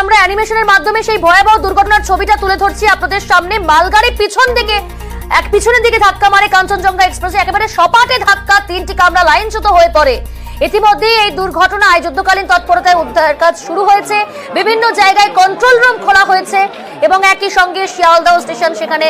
আমরা অ্যানিমেশনের মাধ্যমে সেই ভয়াবহ দুর্ঘটনার ছবিটা তুলে ধরছি আপনাদের সামনে। মালগাড়ি পিছন দিকে, এক পিছনের দিকে ধাক্কা মারে কাঞ্চনজঙ্ঘা এক্সপ্রেসে। একেবারে সপাটে ধাক্কা, তিনটি কামরা লাইনচ্যুত হয়ে পড়ে। ইতিমধ্যেই এই দুর্ঘটনায় যুদ্ধকালীন তৎপরতায় উদ্ধার কাজ শুরু হয়েছে। বিভিন্ন জায়গায় কন্ট্রোল রুম খোলা হয়েছে এবং একই সঙ্গে শিয়ালদহ স্টেশন, সেখানে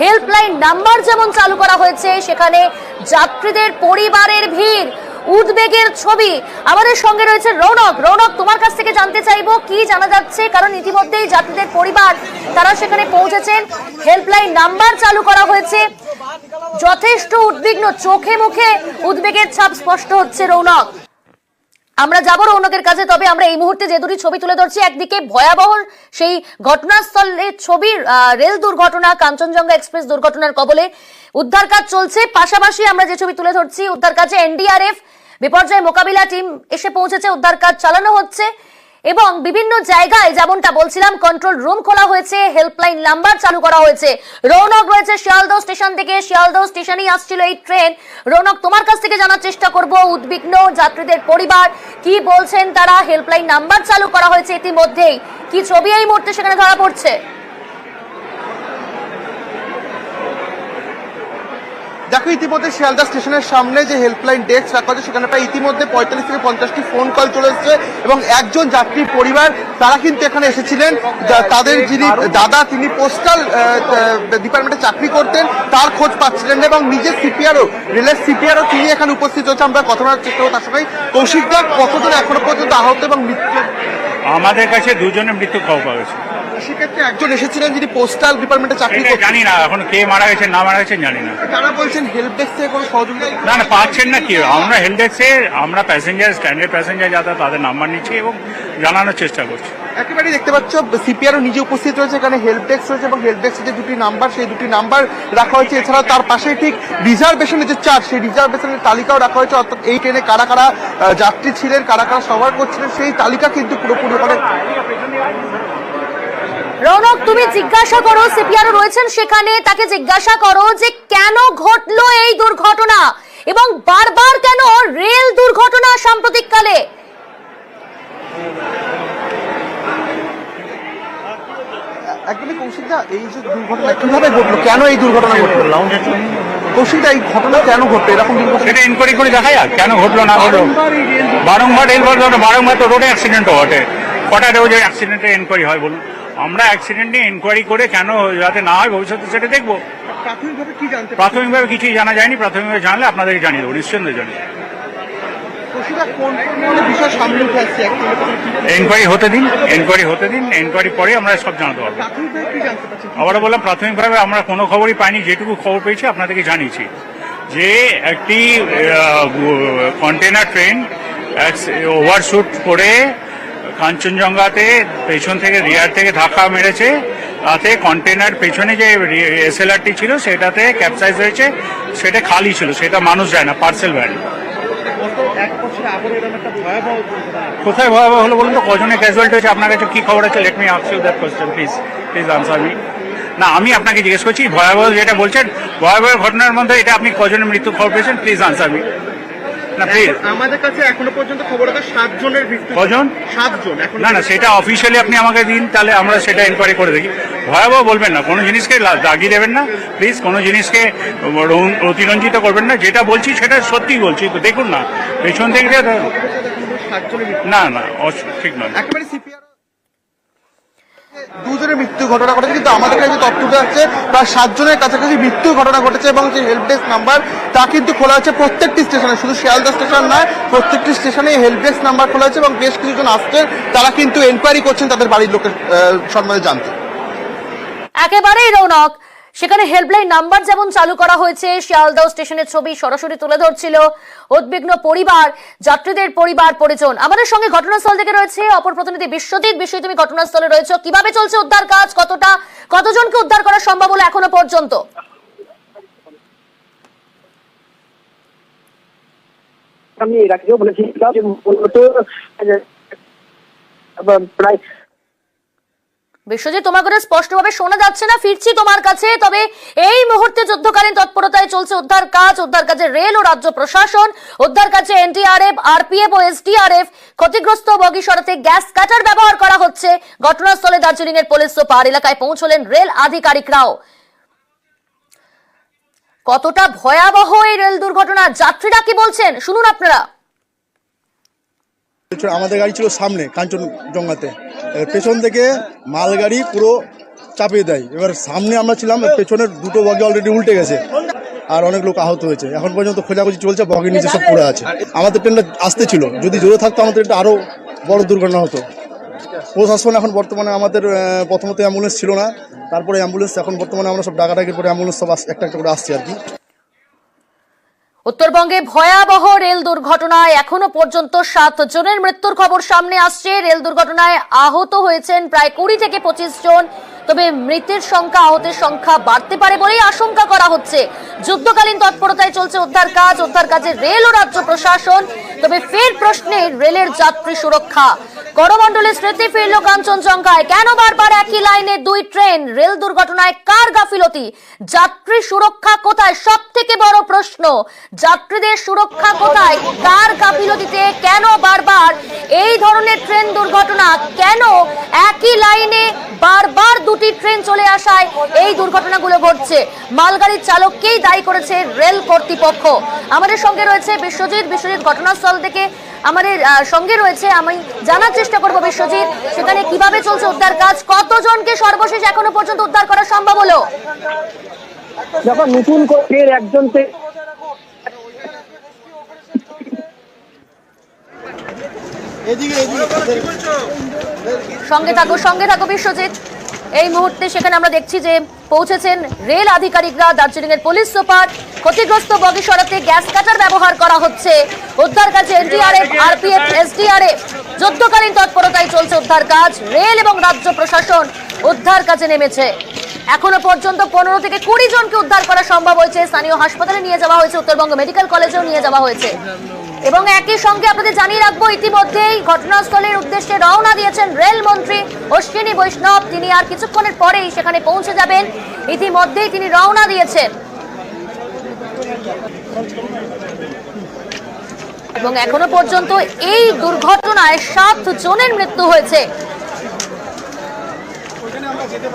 হেল্পলাইন নাম্বার যেমন চালু করা হয়েছে, সেখানে যাত্রীদের পরিবারের ভিড়। উদ্বেগের ছবি। আমাদের সঙ্গে রয়েছে রৌনক। রৌনক, তোমার কাছ থেকে জানতে চাইব কি জানা যাচ্ছে? কারণ ইতিমধ্যেই যাত্রীদের পরিবার, তারা সেখানে পৌঁছেছেন। হেল্পলাইন নাম্বার চালু করা হয়েছে। যথেষ্ট উদ্বিগ্ন, চোখে মুখে উদ্বেগের ছাপ স্পষ্ট হচ্ছে রৌনক। আমরা যাব রৌনকের কাছে, তবে আমরা এই মুহূর্তে যে দুটি ছবি তুলে ধরছি, একদিকে ভয়াবহ সেই ঘটনাস্থলের ছবির রেল দুর্ঘটনা, কাঞ্চনজঙ্ঘা এক্সপ্রেস দুর্ঘটনার কবলে উদ্ধার কাজ চলছে। পাশাপাশি আমরা যে ছবি তুলে ধরছি, উদ্ধার কাজে এনডিআরএফ, বিপর্যয় মোকাবিলা টিম এসে পৌঁছেছে, উদ্ধার কাজ চালানো হচ্ছে। এবং বিভিন্ন জায়গায় যেমনটা বলছিলাম কন্ট্রোল রুম খোলা হয়েছে হেল্পলাইন নাম্বার চালু করা হয়েছে। রৌনক রয়েছে শিয়ালদহ স্টেশন থেকে, শিয়ালদহ স্টেশনেই আসছিল এই ট্রেন রৌনক, তোমার কাছ থেকে জানার চেষ্টা করব, উদ্বিগ্ন যাত্রীদের পরিবার কি বলছেন তারা? হেল্পলাইন নাম্বার চালু করা হয়েছে ইতিমধ্যেই। কি ছবি এই মুহূর্তে সেখানে ধরা পড়ছে? দেখো, ইতিমধ্যে শিয়ালদা স্টেশনের সামনে যে হেল্পলাইন ডেস্ক রাখা আছে, সেখানে প্রায় ইতিমধ্যে পঁয়তাল্লিশ থেকে পঞ্চাশটি ফোন কল চলে এসেছে এবং একজন যাত্রীর পরিবার, তারা কিন্তু এখানে এসেছিলেন। তাদের যিনি দাদা, তিনি পোস্টাল ডিপার্টমেন্টে চাকরি করতেন, তার খোঁজ পাচ্ছিলেন এবং নিজের সিপিআরও রেলের সিপিআরও তিনি এখানে উপস্থিত হচ্ছে আমরা কথা বলার চেষ্টা করব। তার সঙ্গে কৌশিক দা কতজন এখনও পর্যন্ত আহত এবং মৃত্যু আমাদের কাছে দুজনের মৃত্যু খবর পাওয়া গেছে। সেক্ষেত্রে একজন এসেছিলেন যিনি পোস্টাল ডিপার্টমেন্টে চাকরি এটা জানি না এখন কে মারা গেছে না মারা গেছে জানি না। তারা বলছেন হেল্প ডেস্ক থেকে কোনো সহযোগিতা না না পাচ্ছেন না কি? আমরা হেল্প ডেস্কে আমরা প্যাসেঞ্জার স্ট্যান্ডার্ড প্যাসেঞ্জার যারা তাদের নাম্বার নিচ্ছি এবং জানানোর চেষ্টা করছি। একেবারেই দেখতে পাচ্ছ, সিপিআরও নিজে উপস্থিত রয়েছে, এখানে হেল্প ডেস্ক রয়েছে এবং হেল্প ডেস্কের যে দুটি নাম্বার সেই দুটি নাম্বার রাখা হয়েছে। এছাড়াও তার পাশে ঠিক রিজার্ভেশনের যে চার্জ সেই রিজার্ভেশনের তালিকাও রাখা হয়েছে। অর্থাৎ এই ট্রেনে কারা কারা যাত্রী ছিলেন, কারা কারা সবার করছিলেন, সেই তালিকা কিন্তু পুরোপুরি ওখানে রৌনক, তুমি জিজ্ঞাসা করো সিপিআর রয়েছেন সেখানে, তাকে জিজ্ঞাসা করো যে কেন ঘটলো এই দুর্ঘটনা? এবং বারবার কেন রেল দুর্ঘটনা সাম্প্রতিককালে? একদমই কৌশিকদা এই যে দুর্ঘটনা কীভাবে ঘটলো? কেন এই দুর্ঘটনা ঘটলো? কৌশিকদা এই ঘটনা কেন ঘটলো? এরকম সেটা ইনকোয়ারি করে দেখা যাক কেন ঘটলো না ঘটলো। বারংবার বারংবার তো রোডে অ্যাক্সিডেন্টও ঘটে কটা রোজে অ্যাক্সিডেন্টে ইনকোয়ারি হয় বলুন। আমরা অ্যাক্সিডেন্ট নিয়ে ইনকোয়ারি করে কেন যাতে না হয় ভবিষ্যতে সেটা দেখব। প্রাথমিকভাবে কি জানতে প্রাথমিকভাবে কিছুই জানা যায়নি প্রাথমিকভাবে জানলে আপনাদেরকে জানিয়ে দেবো নিশ্চিন্তে জানিয়ে দেবো। কৌশিকদা কোন কোন ধরনের বিষয় সামনে উঠে আসছে এনকোয়ারি হতে দিন এনকোয়ারি হতে দিন এনকোয়ারি পরে আমরা সব জানাতে পারব। আবারও বললাম প্রাথমিকভাবে আমরা কোনো খবরই পাইনি যেটুকু খবর পেয়েছি আপনাদেরকে জানিয়েছি। যে একটি কন্টেনার ট্রেন ওভারশুট করে কাঞ্চনজঙ্ঘাতে পেছন থেকে রিয়ার থেকে ধাক্কা মেরেছে। তাতে কন্টেনার পেছনে যে এসএলআরটি ছিল সেটাতে ক্যাপসাইজ হয়েছে সেটা খালি ছিল সেটা মানুষ যায় না পার্সেল ভ্যান গত এক বছর আগে এরকম একটা ভয়াবহ দুর্ঘটনা কোথায় ভয়াবহ হলো বলুন তো? কজনে ক্যাজুয়ালিটি হয়েছে? আপনার কাছে কী খবর আছে? Let me ask you that question please please answer me না, আমি আপনাকে জিজ্ঞেস করছি, ভয়াবহ যেটা বলছেন, ভয়াবহ ঘটনার মধ্যে এটা আপনি কজনের মৃত্যু খবর পেয়েছেন? প্লিজ আনসার মি না প্লিজ আমাদের কাছে এখনও পর্যন্ত খবর আছে সাত জনের মৃত্যু কজন? সাত এখন না না সেটা অফিসিয়ালি আপনি আমাকে দিন তাহলে আমরা সেটা ইনকোয়ারি করে দেখি। ভয়াবহ বলবেন না কোনো জিনিসকে দাগিয়ে দেবেন না প্লিজ কোনো জিনিসকে অতিরঞ্জিত করবেন না যেটা বলছি সেটা সত্যি বলছি তো দেখুন না পেছন থেকে না না ঠিক নয়। একেবারে সিপিআর দুজনের মৃত্যু ঘটনা ঘটেছে, কিন্তু আমাদের কাছে তথ্য যাচ্ছে প্রায় সাতজনের কাছাকাছি মৃত্যু ঘটনা ঘটেছে এবং যে হেল্প ডেস্ক নাম্বার তা কিন্তু খোলা হচ্ছে প্রত্যেকটি স্টেশনে। শুধু শিয়ালদা স্টেশন নয়, প্রত্যেকটি স্টেশনে হেল্প ডেস্ক নাম্বার খোলা হচ্ছে এবং বেশ কিছুজন আসছেন তারা কিন্তু এনকোয়ারি করছেন তাদের বাড়ির লোকের সম্বন্ধে জানতে। একেবারেই রৌনক। সেখানে হেল্পলাইন নাম্বার যেমন চালু করা হয়েছে, শিয়ালদহ স্টেশনের ছবি সরাসরি তুলে ধরছিল উদ্বিগ্ন পরিবার, যাত্রীদের পরিবার, পরিজন। আমাদের সঙ্গে ঘটনাস্থল থেকে রয়েছে অপর প্রতিনিধি বিশ্বজিৎ। বিষয় তুমি ঘটনাস্থলে রয়েছে। কীভাবে চলছে উদ্ধার কাজ? কতটা, কতজনকে উদ্ধার করা সম্ভব হলো এখনও পর্যন্ত? আমি এর আগেও বলেছিলাম যে প্রায় বিশ্বজিৎ, তোমার কথা স্পষ্টভাবে শোনা যাচ্ছে না, ফিরছি তোমার কাছে। তবে এই মুহূর্তে যুদ্ধকালীন তৎপরতায় চলছে উদ্ধার কাজ, উদ্ধার কাজে রেল ও রাজ্য প্রশাসন, উদ্ধার কাজে এনডিআরএফ আরপিএফ ও এসডিআরএফ ক্ষতিগ্রস্ত বগি সরাতে গ্যাস কাটার ব্যবহার করা হচ্ছে। ঘটনাস্থলে দার্জিলিং এর পুলিশ সুপার এলাকায় পৌঁছলেন রেল আধিকারিকরাও। কতটা ভয়াবহ এই রেল দুর্ঘটনা? যাত্রীরা কি বলছেন? শুনুন আপনারা। পেছনে- আমাদের গাড়ি ছিল সামনে, কাঞ্চনজঙ্ঘাতে। পেছন থেকে মালগাড়ি পুরো চাপিয়ে দেয়। এবার সামনে আমরা ছিলাম পেছনের দুটো বগি অলরেডি উল্টে গেছে। আর অনেক লোক আহত হয়েছে। এখন পর্যন্ত খোঁজাখুঁজি চলছে, বগির নিচে সব পড়ে আছে। আমাদের ট্রেনটা আসতে ছিল। যদি জোরে থাকতো, আমাদের ট্রেনটা আরও বড় দুর্ঘটনা হতো। প্রশাসন এখন বর্তমানে আমাদের প্রথমত অ্যাম্বুলেন্স ছিল না। তারপরে অ্যাম্বুলেন্স এখন বর্তমানে আমরা সব ডাকাডাকির পরে অ্যাম্বুলেন্স সব একটা একটা করে আসছে আর কি। উত্তরবঙ্গে ভয়াবহ রেল দুর্ঘটনায় এখনও পর্যন্ত সাত জনের মৃত্যুর খবর সামনে আসছে। রেল দুর্ঘটনায় আহত হয়েছেন প্রায় কুড়ি থেকে পঁচিশ জন। তবে মৃতের সংখ্যা, আহতের সংখ্যা বাড়তে পারে বলেই আশঙ্কা করা হচ্ছে। যুদ্ধকালীন তৎপরতায় চলছে উদ্ধার কাজ, উদ্ধার কাজে রেল ও রাজ্য প্রশাসন। তবে ফের প্রশ্নে রেলের যাত্রী সুরক্ষা। করমণ্ডলের স্মৃতি ফিরল কাঞ্চনজঙ্ঘায়। কেন বারবার একই লাইনে দুই ট্রেন? রেল দুর্ঘটনায় কার গাফিলতি? যাত্রী সুরক্ষা কোথায়? সব থেকে বড় প্রশ্ন, যাত্রীদের সুরক্ষা কোথায়? কার গাফিলতিতে কেন বারবার এই ধরনের ট্রেন দুর্ঘটনা? কেন একই লাইনে বারবার দুটি ট্রেন চলে আসায় এই দুর্ঘটনাগুলো ঘটছে। মালগাড়ির চালককেই দায়ী করেছে রেল কর্তৃপক্ষ। আমাদের সঙ্গে রয়েছে বিশ্বজিৎ। বিশ্বজিৎ ঘটনাস্থল থেকে আমাদের সঙ্গে রয়েছে আমি জানার চেষ্টা করব বিশ্বজিৎ সেখানে কীভাবে চলছে উদ্ধার কাজ? কতজনকে সর্বশেষ এখনও পর্যন্ত উদ্ধার করা সম্ভব হলো? যখন নতুন ফের একজন সঙ্গে থাকো সঙ্গে থাকো বিশ্বজিৎ। এই মুহূর্তে সেখানে আমরা দেখছি যে পৌঁছেছেন রেল আধিকারিকরা দার্জিলিং এর পুলিশ সুপার, ক্ষতিগ্রস্ত বগি সরাতে গ্যাস কাটার ব্যবহার করা হচ্ছে। উদ্ধার কাজে এনডিআরএফ, আরপিএফ, এসডিআরএফ, যুদ্ধকালীন তৎপরতায় চলছে উদ্ধার কাজ। রেল এবং রাজ্য প্রশাসন উদ্ধার কাজে নেমেছে। এখনও পর্যন্ত পনেরো থেকে কুড়ি জনকে উদ্ধার করা সম্ভব হয়েছে। স্থানীয় হাসপাতালে নিয়ে যাওয়া হয়েছে, উত্তরবঙ্গ মেডিকেল কলেজেও নিয়ে যাওয়া হয়েছে। এবং একই সঙ্গে আপনাদের জানিয়ে রাখব, ইতিমধ্যেই ঘটনাস্থলের উদ্দেশ্যে রওনা দিয়েছেন রেলমন্ত্রী অশ্বিনী বৈষ্ণব। তিনি আর কিছুক্ষণের পরেই সেখানে পৌঁছে যাবেন। ইতিমধ্যেই তিনি রওনা দিয়েছেন। এবং এখনও পর্যন্ত এই দুর্ঘটনায় সাত জনের মৃত্যু হয়েছে।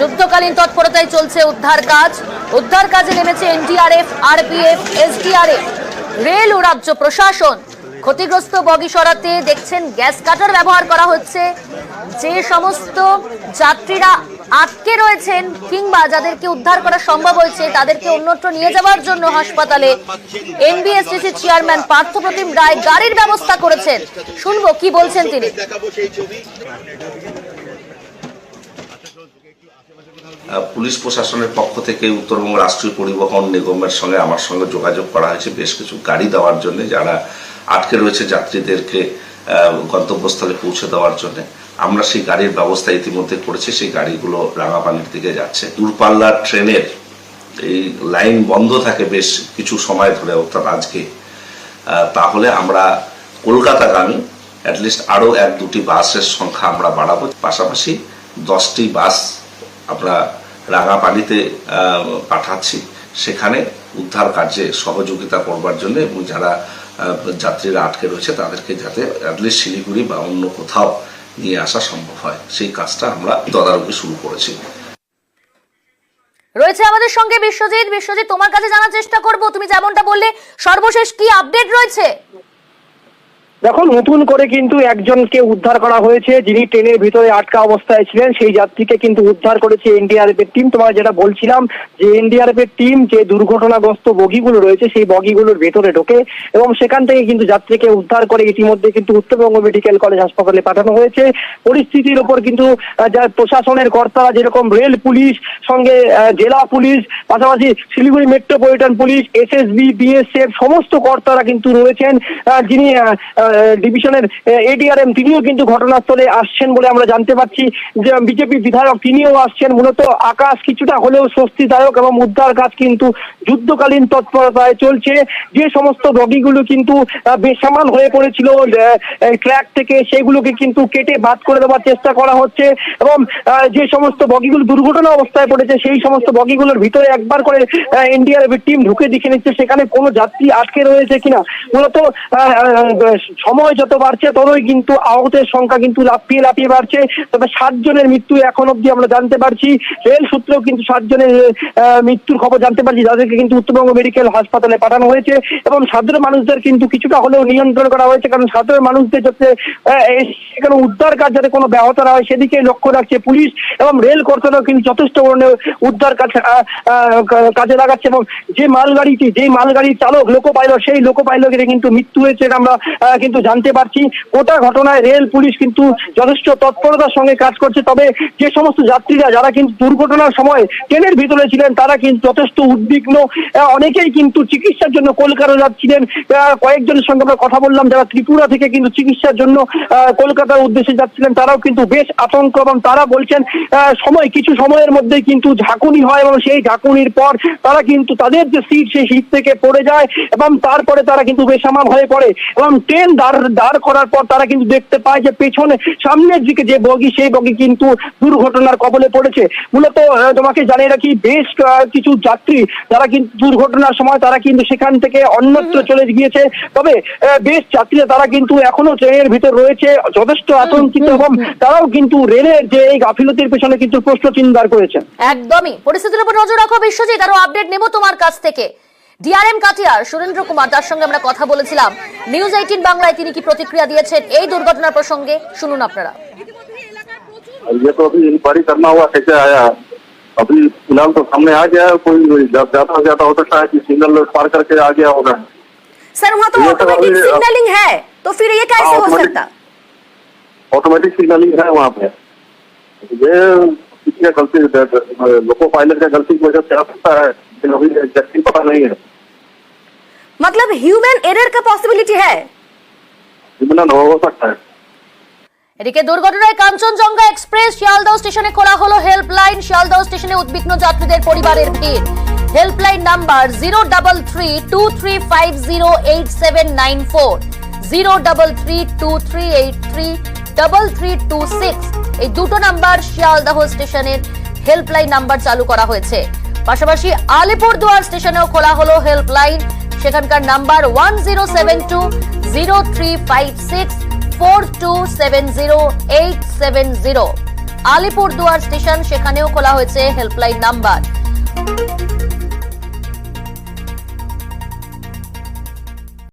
যুদ্ধকালীন তৎপরতায় চলছে উদ্ধার কাজ। উদ্ধার কাজে নেমেছে এনডিআরএফ, আরপিএফ, এসডিআরএফ, রেল ও রাজ্য প্রশাসন। ক্ষতিগ্রস্ত বগি সরাতে দেখছেন গ্যাস কাটার ব্যবহার করা হচ্ছে। যে সমস্ত যাত্রীরা আটকে রয়েছেন কিংবা যাদেরকে উদ্ধার করা সম্ভব হয়েছে, তাদেরকে অন্যত্র নিয়ে যাওয়ার জন্য হাসপাতালে এনবিএসটিসি চেয়ারম্যান পার্থপ্রতিম রায় গাড়ির ব্যবস্থা করেছেন। শুনব কি বলছেন তিনি। পুলিশ প্রশাসনের পক্ষ থেকে উত্তরবঙ্গ রাষ্ট্রীয় পরিবহন নিগমের সঙ্গে, আমার সঙ্গে যোগাযোগ করা হয়েছে। বেশ কিছু গাড়ি দেওয়ার জন্য যারা আটকে রয়েছে যাত্রীদেরকে গন্তব্যস্থলে পৌঁছে দেওয়ার জন্য। আমরা সেই গাড়ির ব্যবস্থা ইতিমধ্যে করেছি, সেই গাড়িগুলো রাঙাপানির দিকে যাচ্ছে। দূরপাল্লার ট্রেনের এই লাইন বন্ধ থাকে বেশ কিছু সময় ধরে, অর্থাৎ আজকে। তাহলে আমরা কলকাতাগামী অ্যাটলিস্ট আরও এক দুটি বাসের সংখ্যা আমরা বাড়াবো। পাশাপাশি দশটি বাস আমরা রাঙাপানিতে পাঠাচ্ছি। সেখানে উদ্ধার কার্যে সহযোগিতা করবার জন্য এবং যারা যাত্রীরা আটকে রয়েছে, তাদেরকে যাতে অ্যাটলিস্ট শিলিগুড়ি বা অন্য কোথাও নিয়ে আসা সম্ভব হয়। সেই কাজটা আমরা তদারকি শুরু করেছি। রয়েছে আমাদের সঙ্গে বিশ্বজিৎ। বিশ্বজিৎ, তোমার কাছে জানার চেষ্টা করব। তুমি যেমনটা বললে, সর্বশেষ কি আপডেট রয়েছে? দেখো, নতুন করে কিন্তু একজনকে উদ্ধার করা হয়েছে, যিনি ট্রেনের ভিতরে আটকা অবস্থায় ছিলেন, সেই যাত্রীকে কিন্তু উদ্ধার করেছে এনডিআরএফ এর টিম। তোমার যেটা বলছিলাম, যে এনডিআরএফ এর টিম যে দুর্ঘটনাগ্রস্ত বগিগুলো রয়েছে, সেই বগিগুলোর ভেতরে ঢোকে এবং সেখান থেকে কিন্তু যাত্রীকে উদ্ধার করে ইতিমধ্যে কিন্তু উত্তরবঙ্গ মেডিকেল কলেজ হাসপাতালে পাঠানো হয়েছে। পরিস্থিতির ওপর কিন্তু প্রশাসনের কর্তারা যেরকম রেল পুলিশ, সঙ্গে জেলা পুলিশ, পাশাপাশি Siliguri metropolitan police, SSB, BSF, সমস্ত কর্তারা কিন্তু রয়েছেন। যিনি ডিভিশনের এডিআরএম তিনিও কিন্তু ঘটনাস্থলে আসছেন বলে আমরা জানতে পারছি যে বিজেপি বিধায়ক তিনিও আসছেন। মূলত আকাশ কিছুটা হলেও স্বস্তিদায়ক এবং উদ্ধার কাজ কিন্তু যুদ্ধকালীন তৎপরতায় চলছে। যে সমস্ত বগিগুলো কিন্তু আহ, বেসামাল হয়ে পড়েছিল ট্র্যাক থেকে সেগুলোকে কিন্তু কেটে বাদ করে দেওয়ার চেষ্টা করা হচ্ছে এবং যে সমস্ত বগিগুলো দুর্ঘটনা অবস্থায় পড়েছে সেই সমস্ত বগিগুলোর ভিতরে একবার করে এনডিআরএফ টিম ঢুকে দেখে নিচ্ছে। সেখানে কোনো যাত্রী আটকে রয়েছে কিনা? মূলত সময় যত বাড়ছে ততই কিন্তু আহতের সংখ্যা কিন্তু লাফিয়ে লাফিয়ে বাড়ছে। তবে সাতজনের মৃত্যু এখন অব্দি আমরা জানতে পারছি। রেল সূত্রেও কিন্তু সাতজনের আহ, মৃত্যুর খবর জানতে পারছি। যাদেরকে কিন্তু উত্তরবঙ্গ মেডিকেল হাসপাতালে পাঠানো হয়েছে। এবং সাধারণ মানুষদের কিন্তু কিছুটা হলেও নিয়ন্ত্রণ করা হয়েছে। কারণ সাধারণ মানুষদের যাতে সেখানে উদ্ধার কাজ যাতে কোনো ব্যাহত না হয় সেদিকে লক্ষ্য রাখছে পুলিশ। এবং রেল কর্তৃপক্ষ কিন্তু যথেষ্ট উদ্ধার কাজ কাজে লাগাচ্ছে। এবং যে মালগাড়িটি যে মালগাড়ির চালক লোকো পাইলট সেই লোকো পাইলটের কিন্তু মৃত্যু হয়েছে। আমরা কিন্তু জানতে পারছি গোটা ঘটনায় রেল, পুলিশ কিন্তু যথেষ্ট তৎপরতার সঙ্গে কাজ করছে। তবে যে সমস্ত যাত্রীরা, যারা কিন্তু দুর্ঘটনার সময় ট্রেনের ভিতরে ছিলেন, তারা কিন্তু যথেষ্ট উদ্বিগ্ন। অনেকেই কিন্তু চিকিৎসার জন্য কলকাতা যাচ্ছিলেন। কয়েকজনের সঙ্গে আমরা কথা বললাম, যারা ত্রিপুরা থেকে কিন্তু চিকিৎসার জন্য কলকাতার উদ্দেশ্যে যাচ্ছিলেন, তারাও কিন্তু বেশ আতঙ্ক এবং তারা বলছেন সময়, কিছু সময়ের মধ্যে কিন্তু ঝাঁকুনি হয় এবং সেই ঝাঁকুনির পর তারা কিন্তু তাদের যে সিট, সেই সিট থেকে পড়ে যায় এবং তারপরে তারা কিন্তু বেসামাল হয়ে পড়ে। এবং ট্রেন দাঁড় দাঁড় করার পর তারা কিন্তু দেখতে পায় যে পেছনে সামনের দিকে যে বগি সেই বগি কিন্তু দুর্ঘটনার কবলে পড়েছে। মূলত তোমাকে জানিয়ে রাখি বেশ কিছু যাত্রী যারা কিন্তু দুর্ঘটনার সময় তারা কিন্তু সেখান থেকে অন্যত্র চলে গিয়েছে। তবে বেশ যাত্রীরা তারা কিন্তু এখনও ট্রেনের ভিতর রয়েছে যথেষ্ট আতঙ্কিত এবং তারাও কিন্তু রেলের যে এই গাফিলতির পেছনে কিন্তু প্রশ্ন চিহ্ন করেছে। একদমই। পরিস্থিতির উপর নজর রাখো বিশ্বজিৎ। আরও আপডেট নেব তোমার কাছ থেকে। ডিআরএম কাটিয়ার সুরেন্দ্র কুমার তার সঙ্গে আমরা কথা বলেছিলাম নিউজ এইটিন বাংলায় তিনি কি প্রতিক্রিয়া দিয়েছেন এই দুর্ঘটনার প্রসঙ্গে শুনুন আপনারা ये तो अभी इंक्वायरी करना हुआ कैसे आया अभी फिलहाल तो सामने आ गया है, कोई जब ज्यादा से ज्यादा हो सकता है कि सिग्नल पार करके आ गया होगा सर वहाँ तो ये तो ऑटोमेटिक अभी- सिग्नलिंग है तो फिर ये कैसे हाँ, हो automatic- सकता ऑटोमेटिक सिग्नलिंग है वहाँ पे ये किसी का गलती लोको पायलट का गलती की वजह से आ सकता है लेकिन अभी एग्जैक्टली पता नहीं है मतलब ह्यूमन एरर का पॉसिबिलिटी है सिग्नल हो हो सकता है এদিকে দুর্ঘটনায় কাঞ্চনজঙ্ঘা এক্সপ্রেস শিয়ালদহ স্টেশনে খোলা হলো হেল্পলাইন শিয়ালদহ স্টেশনে উদ্বিগ্ন যাত্রীদের পরিবারের ভিড় helpline number zero double three two three five zero eight seven nine four zero double three two three eight three double three two six এই দুটো নাম্বার শিয়ালদহ স্টেশনের হেল্পলাইন নাম্বার চালু করা হয়েছে পাশাপাশি আলিপুরদুয়ার স্টেশনেও খোলা হলো হেল্পলাইন সেখানকার number one zero seven two zero three five six four two seven zero eight seven zero Alipurduar station, সেখানেও খোলা হয়েছে হেল্পলাইন নাম্বার